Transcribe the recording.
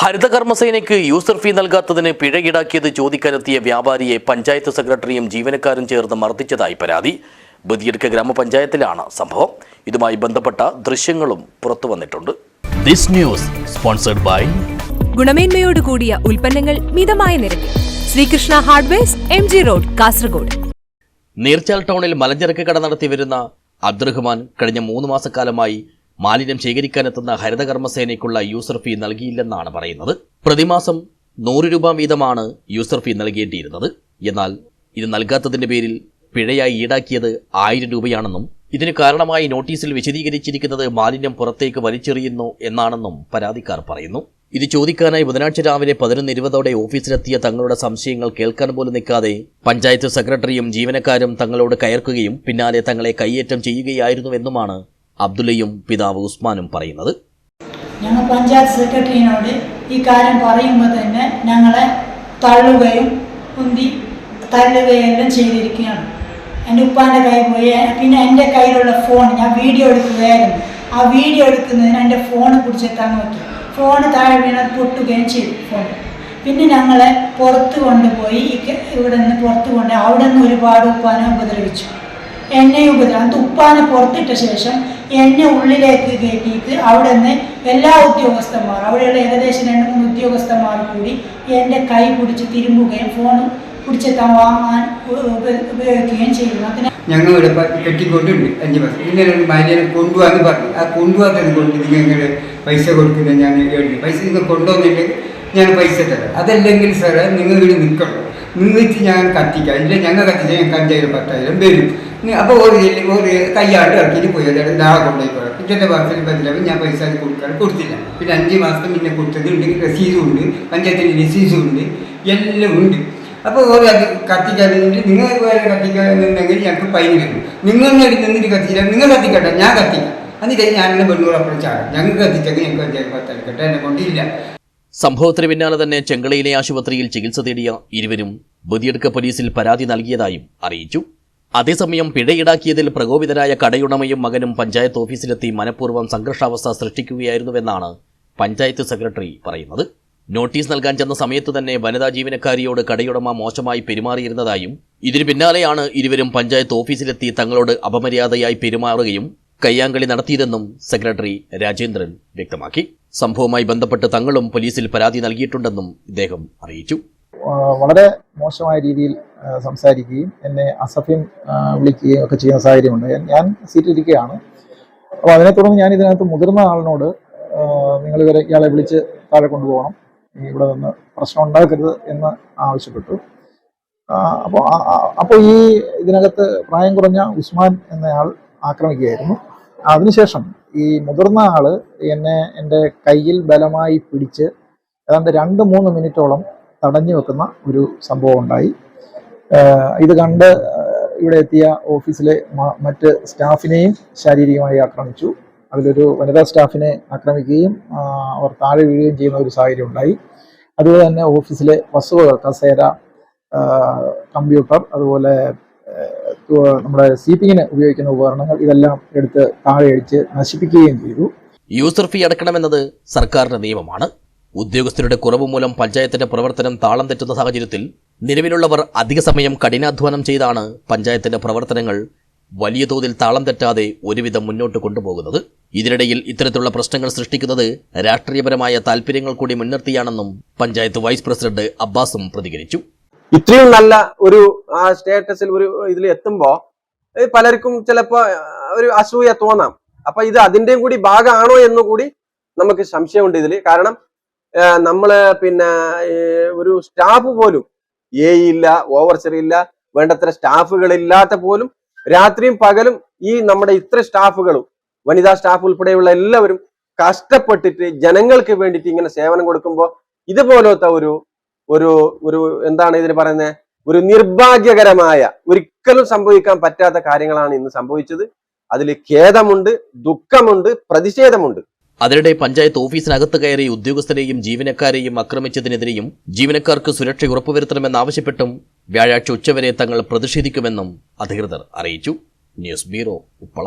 ഹരിതകർമ്മസേനയ്ക്ക് user ഫീ നൽകാത്തതിന് പിഴ ഈടാക്കിയത് ചോദിക്കാനെത്തിയ വ്യാപാരിയെ പഞ്ചായത്ത് സെക്രട്ടറിയും ജീവനക്കാരും ചേർന്ന് മർദ്ദിച്ചതായി പരാതി. ബദിയടുക്ക ഗ്രാമപഞ്ചായത്തിലാണ് സംഭവം. ഇതുമായി ബന്ധപ്പെട്ട ദൃശ്യങ്ങളും പുറത്തു വന്നിട്ടുണ്ട്. ദിസ് ന്യൂസ് സ്പോൺസർഡ് ബൈ ഗുണമേന്മയോട് കൂടിയ ഉൽപ്പന്നങ്ങൾ മിതമായ നിരക്കിൽ. Sreekrishna hardwares M G road Kasaragod. Neerchal ടൗണിൽ മലഞ്ചരക്ക് കട നടത്തി വരുന്ന അബ്ദുറഹ്മാൻ കഴിഞ്ഞ മൂന്ന് മാസക്കാലമായി മാലിന്യം ശേഖരിക്കാനെത്തുന്ന ഹരിതകർമ്മസേനയ്ക്കുള്ള യൂസർ ഫീ നൽകിയില്ലെന്നാണ് പറയുന്നത്. പ്രതിമാസം നൂറ് രൂപ വീതമാണ് യൂസർ ഫീ നൽകേണ്ടിയിരുന്നത്. എന്നാൽ ഇത് നൽകാത്തതിന്റെ പേരിൽ പിഴയായി ഈടാക്കിയത് ആയിരം രൂപയാണെന്നും ഇതിന് കാരണമായി നോട്ടീസിൽ വിശദീകരിച്ചിരിക്കുന്നത് മാലിന്യം പുറത്തേക്ക് വലിച്ചെറിയുന്നു എന്നാണെന്നും പരാതിക്കാർ പറയുന്നു. ഇത് ചോദിക്കാനായി ബുധനാഴ്ച രാവിലെ പതിനൊന്ന് ഇരുപതോടെ ഓഫീസിലെത്തിയ തങ്ങളുടെ സംശയങ്ങൾ കേൾക്കാൻ പോലും നിൽക്കാതെ പഞ്ചായത്ത് സെക്രട്ടറിയും ജീവനക്കാരും തങ്ങളോട് കയർക്കുകയും പിന്നാലെ തങ്ങളെ കൈയേറ്റം ചെയ്യുകയായിരുന്നുവെന്നുമാണ് അബ്ദുള്ളയും പിതാവ് ഉസ്മാനും പറയുന്നത്. ഞങ്ങൾ പഞ്ചായത്ത് സെക്രട്ടറിയോട് ഈ കാര്യം പറയുമ്പോൾ തന്നെ ഞങ്ങളെ തള്ളുകയും കുന്തി തള്ളുകയും എല്ലാം ചെയ്തിരിക്കുകയാണ്. എന്റെ ഉപ്പാന്റെ കൈ പോയി. പിന്നെ എന്റെ കയ്യിലുള്ള ഫോൺ ഞാൻ വീഡിയോ എടുക്കുകയായിരുന്നു. ആ വീഡിയോ എടുക്കുന്നതിന് എന്റെ ഫോൺ പിടിച്ചെത്താൻ നോക്കി. ഫോൺ താഴെ വീണത് പൊട്ടുകയും ചെയ്തു ഫോൺ. പിന്നെ ഞങ്ങളെ പുറത്ത് കൊണ്ടുപോയി ഇവിടെ നിന്ന് പുറത്ത് കൊണ്ട് അവിടെ നിന്ന് ഒരുപാട് ഉപ്പാനെ ഉപദ്രവിച്ചു. എന്നെ ഉപദ്രവം. തുപ്പാന് പുറത്തിട്ട ശേഷം എണ്ണ ഉള്ളിലേക്ക് കയറ്റിയിട്ട് അവിടെ നിന്ന് എല്ലാ ഉദ്യോഗസ്ഥന്മാർ അവിടെയുള്ള ഏകദേശം രണ്ട് മൂന്ന് ഉദ്യോഗസ്ഥന്മാർ കൂടി എന്റെ കൈ പിടിച്ച് തിരുമ്പുകയും ഫോൺ പിടിച്ചെത്താൻ വാങ്ങാൻ ഉപയോഗിക്കുകയും ചെയ്യുന്നു. അതിന് ഞങ്ങൾ ഇവിടെ കെട്ടിക്കൊണ്ടുണ്ട് അഞ്ച് മാസം ഇങ്ങനെ മാലിന്യം കൊണ്ടുപോകാന്ന് പറഞ്ഞു. ആ കൊണ്ടുപോകാത്തത് കൊണ്ട് നിങ്ങൾ പൈസ കൊടുക്കുന്ന ഞാൻ പൈസ നിങ്ങൾ കൊണ്ടുവന്നിട്ട് ഞാൻ പൈസ തരാം. അതല്ലെങ്കിൽ സാറേ നിങ്ങൾ ഇവിടെ നിൽക്കണം. നിന്നിട്ട് ഞാൻ കത്തിക്കാം. ഇല്ല ഞങ്ങൾ കത്തിച്ചാൽ ഞങ്ങൾക്ക് അഞ്ചായിരം പത്തായിരം വരും. അപ്പോൾ ഒരു ഒരു കയ്യാട്ട് ഇറക്കിയിട്ട് പോയി. അതായത് നാളെ കൊണ്ടുപോയി പോകാം പിറ്റത്തെ മാസത്തിന് പറ്റില്ല ഞാൻ പൈസ കൊടുക്കാൻ കൊടുത്തില്ല. പിന്നെ അഞ്ച് മാസം പിന്നെ കൊടുത്തത് ഉണ്ട്. രസീതും ഉണ്ട്. പഞ്ചായത്തിന്റെ രസീസും ഉണ്ട്. എല്ലാം ഉണ്ട്. അപ്പോൾ ഒരു അത് കത്തിക്കാതെ നിങ്ങൾ വേറെ കത്തിക്കാന്നുണ്ടെങ്കിൽ ഞങ്ങൾക്ക് പൈന് വരും നിങ്ങൾ നേടി നിന്നിട്ട് കത്തിച്ചില്ല നിങ്ങൾ കത്തിക്കട്ടെ. ഞാൻ കത്തിക്കാം. എന്നിട്ട് ഞാൻ എന്നെ വെണ്ണൂറ് അപ്പോൾ ചാടാം. ഞങ്ങൾക്ക് കത്തിച്ചെങ്കിൽ ഞങ്ങൾക്ക് അഞ്ചായിരം പത്തായിരം എന്നെ കൊണ്ടില്ല. സംഭവത്തിന് പിന്നാലെ തന്നെ ചെങ്കളയിലെ ആശുപത്രിയിൽ ചികിത്സ തേടിയ ഇരുവരും ബദിയടുക്ക പോലീസിൽ പരാതി നൽകിയതായും അറിയിച്ചു. അതേസമയം പിഴ ഈടാക്കിയതിൽ പ്രകോപിതരായ കടയുടമയും മകനും പഞ്ചായത്ത് ഓഫീസിലെത്തി മനഃപൂർവം സംഘർഷാവസ്ഥ സൃഷ്ടിക്കുകയായിരുന്നുവെന്നാണ് പഞ്ചായത്ത് സെക്രട്ടറി പറയുന്നത്. നോട്ടീസ് നൽകാൻ ചെന്ന സമയത്ത് തന്നെ വനിതാ ജീവനക്കാരിയോട് കടയുടമ മോശമായി പെരുമാറിയിരുന്നതായും ഇതിനു പിന്നാലെയാണ് ഇരുവരും പഞ്ചായത്ത് ഓഫീസിലെത്തി തങ്ങളോട് അപമര്യാദയായി പെരുമാറുകയും കയ്യാങ്കളി നടത്തിയതെന്നും സെക്രട്ടറി രാജേന്ദ്രൻ വ്യക്തമാക്കി. സംഭവവുമായി ബന്ധപ്പെട്ട് തങ്ങളും പോലീസിൽ പരാതി നൽകിയിട്ടുണ്ടെന്നും അദ്ദേഹം അറിയിച്ചു. വളരെ മോശമായ രീതിയിൽ സംസാരിക്കുകയും എന്നെ അസഭ്യം വിളിക്കുകയും ഒക്കെ ചെയ്യുന്ന സാഹചര്യമുണ്ട്. ഞാൻ- സീറ്റ് ഇരിക്കുകയാണ് അപ്പോൾ അതിനെ തുടർന്ന് ഞാൻ ഇതിനകത്ത് മുതിർന്ന ആളിനോട് നിങ്ങൾ ഇവരെ ഇയാളെ വിളിച്ച് താഴെ കൊണ്ടുപോകണം. ഇവിടെ നിന്ന് പ്രശ്നം ഉണ്ടാക്കരുത് എന്ന് ആവശ്യപ്പെട്ടു. അപ്പോൾ അപ്പോൾ ഈ ഇതിനകത്ത് പ്രായം കുറഞ്ഞ ഉസ്മാൻ എന്നയാൾ ആക്രമിക്കുകയായിരുന്നു. അതിനുശേഷം ഈ മുതിർന്ന ആൾ എന്നെ എന്റെ കയ്യിൽ ബലമായി പിടിച്ച് ഏതാണ്ട് രണ്ട് മൂന്ന് മിനിറ്റോളം തടഞ്ഞു വെക്കുന്ന ഒരു സംഭവം ഉണ്ടായി. ഇത് കണ്ട് ഇവിടെ എത്തിയ ഓഫീസിലെ മറ്റ് സ്റ്റാഫിനെയും ശാരീരികമായി ആക്രമിച്ചു. അതിലൊരു വനിതാ സ്റ്റാഫിനെ ആക്രമിക്കുകയും അവർ താഴെ വീഴുകയും ചെയ്യുന്ന ഒരു സാഹചര്യം ഉണ്ടായി. അതുപോലെ തന്നെ ഓഫീസിലെ വസ്തുവകൾ കസേര കമ്പ്യൂട്ടർ അതുപോലെ നമ്മുടെ സീപ്പിങ്ങിന് ഉപയോഗിക്കുന്ന ഉപകരണങ്ങൾ ഇതെല്ലാം എടുത്ത് താഴെ അടിച്ച് നശിപ്പിക്കുകയും ചെയ്തു. യൂസർ ഫീ അടക്കണമെന്നത് സർക്കാരിന്റെ നിയമമാണ്. ഉദ്യോഗസ്ഥരുടെ കുറവ് മൂലം പഞ്ചായത്തിന്റെ പ്രവർത്തനം താളം തെറ്റുന്ന സാഹചര്യത്തിൽ നിലവിലുള്ളവർ അധിക സമയം കഠിനാധ്വാനം ചെയ്താണ് പഞ്ചായത്തിന്റെ പ്രവർത്തനങ്ങൾ വലിയ തോതിൽ താളം തെറ്റാതെ ഒരുവിധം മുന്നോട്ട് കൊണ്ടുപോകുന്നത്. ഇതിനിടയിൽ ഇത്തരത്തിലുള്ള പ്രശ്നങ്ങൾ സൃഷ്ടിക്കുന്നത് രാഷ്ട്രീയപരമായ താല്പര്യങ്ങൾ കൂടി മുൻനിർത്തിയാണെന്നും പഞ്ചായത്ത് വൈസ് പ്രസിഡന്റ് അബ്ബാസും പ്രതികരിച്ചു. ഇത്രയും നല്ല ഒരു സ്റ്റേറ്റസിൽ ഒരു ഇതിൽ എത്തുമ്പോ പലർക്കും ചിലപ്പോ ഒരു അസൂയ തോന്നാം. അപ്പൊ ഇത് അതിന്റെയും കൂടി ഭാഗമാണോ എന്നുകൂടി നമുക്ക് സംശയമുണ്ട് ഇതിൽ കാരണം ആ, നമ്മൾ പിന്നെ ഒരു സ്റ്റാഫ് പോലും എ ഇല്ല ഓവർസർ ഇല്ല വേണ്ടത്ര സ്റ്റാഫുകൾ ഇല്ലാത്ത പോലും രാത്രിയും പകലും ഈ നമ്മുടെ ഇത്ര സ്റ്റാഫുകളും വനിതാ സ്റ്റാഫ് ഉൾപ്പെടെയുള്ള എല്ലാവരും കഷ്ടപ്പെട്ടിട്ട് ജനങ്ങൾക്ക് വേണ്ടിയിട്ട് ഇങ്ങനെ സേവനം കൊടുക്കുമ്പോൾ ഇതുപോലത്തെ ഒരു ഒരു ഒരു എന്താണ് ഇതിന് പറയുന്നത്? ഒരു നിർഭാഗ്യകരമായ ഒരിക്കലും സംഭവിക്കാൻ പറ്റാത്ത കാര്യങ്ങളാണ് ഇന്ന് സംഭവിച്ചത്. അതിൽ ഖേദമുണ്ട് ദുഃഖമുണ്ട് പ്രതിഷേധമുണ്ട്. അതിനിടെ പഞ്ചായത്ത് ഓഫീസിനകത്ത് കയറി ഉദ്യോഗസ്ഥരെയും ജീവനക്കാരെയും ആക്രമിച്ചതിനെതിരെയും ജീവനക്കാർക്ക് സുരക്ഷ ഉറപ്പുവരുത്തണമെന്നാവശ്യപ്പെട്ടും വ്യാഴാഴ്ച ഉച്ചവരെ തങ്ങൾ പ്രതിഷേധിക്കുമെന്നും അധികൃതർ അറിയിച്ചു. News bureau Uppala.